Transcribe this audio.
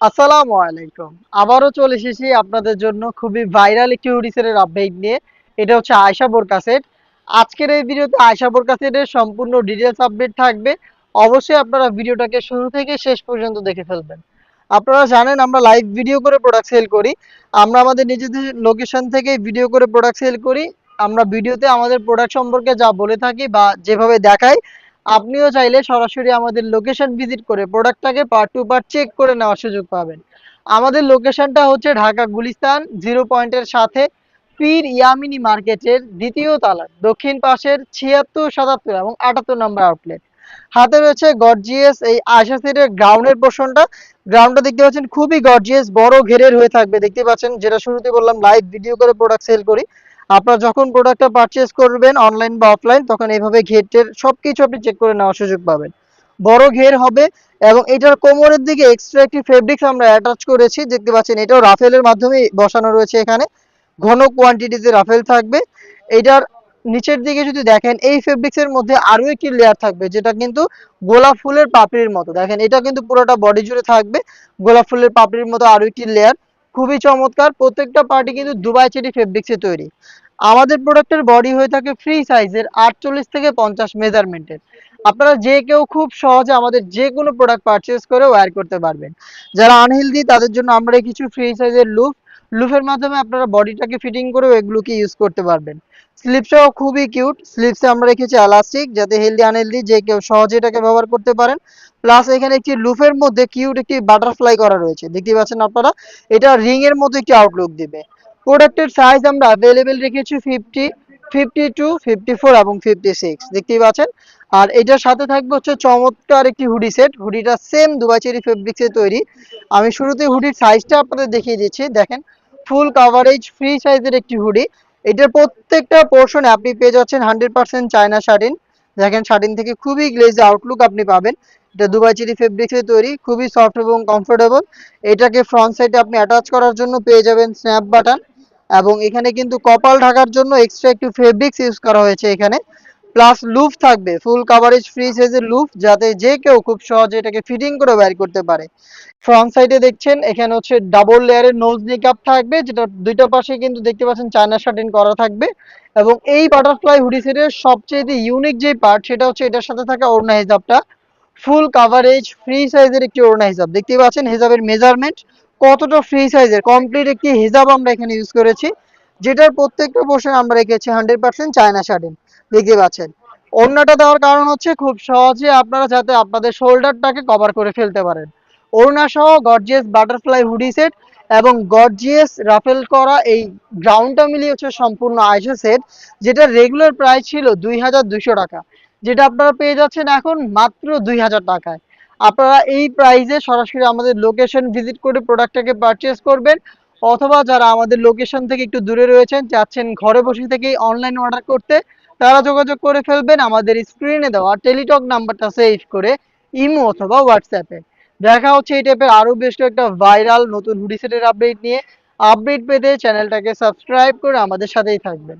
আসসালামু আলাইকুম। আবারও চলে এসেছি আপনাদের জন্য খুবই ভাইরাল একটি হুডিসের আপডেট নিয়ে। এটা হচ্ছে আয়শা বোরকা আজকের এই ভিডিওতে আয়শা বোরকা সেটের সম্পূর্ণ ডিটেলস আপডেট থাকবে। অবশ্যই আপনারা ভিডিওটাকে শুরু থেকে শেষ পর্যন্ত দেখে ফেলবেন। আপনারা জানেন, আমরা লাইভ ভিডিও করে প্রোডাক্ট সেল করি। আমরা আমাদের নিজেদের লোকেশন থেকে ভিডিও করে প্রোডাক্ট সেল করি। আমরা ভিডিওতে আমাদের প্রোডাক্ট সম্পর্কে যা বলে থাকি বা যেভাবে দেখাই আপনিও চাইলে সরাসরি আমাদের লোকেশন ভিজিট করে প্রোডাক্টটাকে পার্ট টু পার্ট চেক করে নেওয়ার সুযোগ পাবেন। আমাদের লোকেশনটা হচ্ছে ঢাকা গুলিস্তান জিরো পয়েন্টের সাথে পীর ইয়ামিনী মার্কেটের দ্বিতীয় তালার দক্ষিণ পাশের ছিয়াত্তর, সাতাত্তর এবং আটাত্তর নম্বর আউটলেট হাতে রয়েছে গর্জিয়াস এই আশা গ্রাউন্ডের পোর্শনটা গ্রাউন্ডটা দেখতে পাচ্ছেন খুবই গর্জিয়াস বড় ঘেরের হয়ে থাকবে। দেখতে পাচ্ছেন, যেটা শুরুতে বললাম লাইভ ভিডিও করে প্রোডাক্ট সেল করি। আপনারা যখন প্রোডাক্টটা পারচেজ করবেন অনলাইন বা অফলাইন তখন এইভাবে ঘেরটের সবকিছু আপনি চেক করে নেওয়ার সুযোগ পাবেন। বড় ঘের হবে এবং এটার কোমরের দিকে এক্সট্রা একটি ফেব্রিক্স আমরা অ্যাটাচ করেছি, দেখতে পাচ্ছেন এটাও রাফেলের মাধ্যমে বসানো রয়েছে এখানে। ঘন কোয়ান্টিটিতে রাফেল থাকবে। এটার নিচের দিকে যদি দেখেন, এই ফেব্রিক্সের মধ্যে আরও একটি লেয়ার থাকবে, যেটা কিন্তু গোলাপ ফুলের পাপড়ির মতো। দেখেন, এটা কিন্তু পুরোটা বডি জুড়ে থাকবে। গোলাপ ফুলের পাপড়ির মতো আরও একটি লেয়ার খুবই চমৎকার। প্রত্যেকটা পার্টি কিন্তু দুবাই চেরি ফেব্রিক্সে তৈরি। আমাদের প্রোডাক্টের বডি হয়ে থাকে ফ্রি সাইজের আটচল্লিশ থেকে পঞ্চাশ মেজারমেন্টের আপনারা যে কেউ খুব সহজে আমাদের যে কোনো প্রোডাক্ট পারচেস করে ওয়্যার করতে পারবেন। যারা আনহেলদি তাদের জন্য আমরা কিছু ফ্রি সাইজের লুফ লুফের মাধ্যমে আপনারা বডিটাকে ফিটিং করেও এগুলোকে ইউজ করতে পারবেন। স্লিপসটাও খুবই কিউট স্লিপসে আমরা রেখেছি এলাস্টিক যাতে হেলদি আনহেলদি যে কেউ সহজে এটাকে ব্যবহার করতে পারেন। প্লাস এখানে একটি লুফের মধ্যে কিউট একটি বাটারফ্লাই করা রয়েছে দেখতে পাচ্ছেন আপনারা? এটা রিং এর মতো একটি আউটলুক দিবে। প্রোডাক্টের সাইজ আমরা অ্যাভেলেবেল রেখেছি fifty fifty two fifty four এবং ফিফটি সিক্স দেখতেই পাচ্ছেন? আর এটার সাথে থাকবে হচ্ছে চমৎকার একটি হুডি সেট হুডিটা সেম দুবাই চেরি ফেব্রিক্সে তৈরি। আমি শুরুতে হুডির সাইজটা আপনাদের দেখিয়ে দিচ্ছি, দেখেন। ফুল কাভারেজ ফ্রি সাইজের একটি হুডি এটার প্রত্যেকটা পোর্শনে আপনি পেয়ে যাচ্ছেন হান্ড্রেড পার্সেন্ট চায়না শার্টিন দেখেন শার্টিন থেকে খুবই গ্লেজ আউটলুক আপনি পাবেন। এটা দুবাই চেরি ফেব্রিক্সে তৈরি, খুবই সফট এবং কমফোর্টেবল এটাকে ফ্রন্ট সাইডে আপনি অ্যাটাচ করার জন্য পেয়ে যাবেন স্ন্যাপ বাটন এবং এখানে কিন্তু কপাল ঢাকার জন্য এক্সট্রা একটু ফেব্রিক্স ইউজ করা হয়েছে এখানে। প্লাস লুফ থাকবে ফুল কাভারেজ ফ্রি সাইজের লুফ যাতে যে কেউ খুব সহজে এটাকে ফিটিং করে বের করতে পারে। ফ্রন্ট সাইডে দেখছেন, এখানে হচ্ছে ডাবল লেয়ারের নোজ নিকাপ থাকবে, যেটা দুইটা পাশে কিন্তু দেখতে পাচ্ছেন চায়না শার্টিন করা থাকবে। এবং এই বাটারফ্লাই হুডি সেটের সবচেয়ে ইউনিক যে পার্ট সেটা হচ্ছে এটার সাথে থাকা ওড়না হিসাবটা ফুল কাভারেজ ফ্রি সাইজের একটি ওড়না হিসাব দেখতে পাচ্ছেন হিসাবের মেজারমেন্ট কতটা ফ্রি সাইজের কমপ্লিট একটি হিজাব আমরা এখানে ইউজ করেছি, যেটার প্রত্যেকটা পোর্শন আমরা রেখেছি হান্ড্রেড পার্সেন্ট চায়না শার্টিন। দেখতে পাচ্ছেন ওড়নাটা দেওয়ার কারণ হচ্ছে খুব সহজে আপনারা যাতে আপনাদের শোল্ডারটাকে কভার করে ফেলতে পারেন। ওড়না সহ গর্জিয়াস বাটারফ্লাই হুডি সেট এবং গর্জিয়াস রাফেল করা এই গ্রাউন্ডটা মিলিয়ে হচ্ছে সম্পূর্ণ আইসো সেট, যেটা রেগুলার প্রাইস ছিল দুই হাজার দুইশো টাকা, যেটা আপনারা পেয়ে যাচ্ছেন এখন মাত্র দুই হাজার টাকায়। আপনারা এই প্রাইসে সরাসরি আমাদের লোকেশন ভিজিট করে প্রোডাক্টটাকে পারচেস করবেন, অথবা যারা আমাদের লোকেশন থেকে একটু দূরে রয়েছেন চাচ্ছেন ঘরে বসে থেকেই অনলাইন অর্ডার করতে তারা যোগাযোগ করে ফেলবেন আমাদের স্ক্রিনে দেওয়া টেলিটক নাম্বারটা সেভ করে ইমো অথবা হোয়াটসঅ্যাপে দেখা হচ্ছে এই টাইপের আরও বেশ কয়েকটা ভাইরাল নতুন হুডি সেটের আপডেট নিয়ে। আপডেট পেতে চ্যানেলটাকে সাবস্ক্রাইব করে আমাদের সাথেই থাকবেন।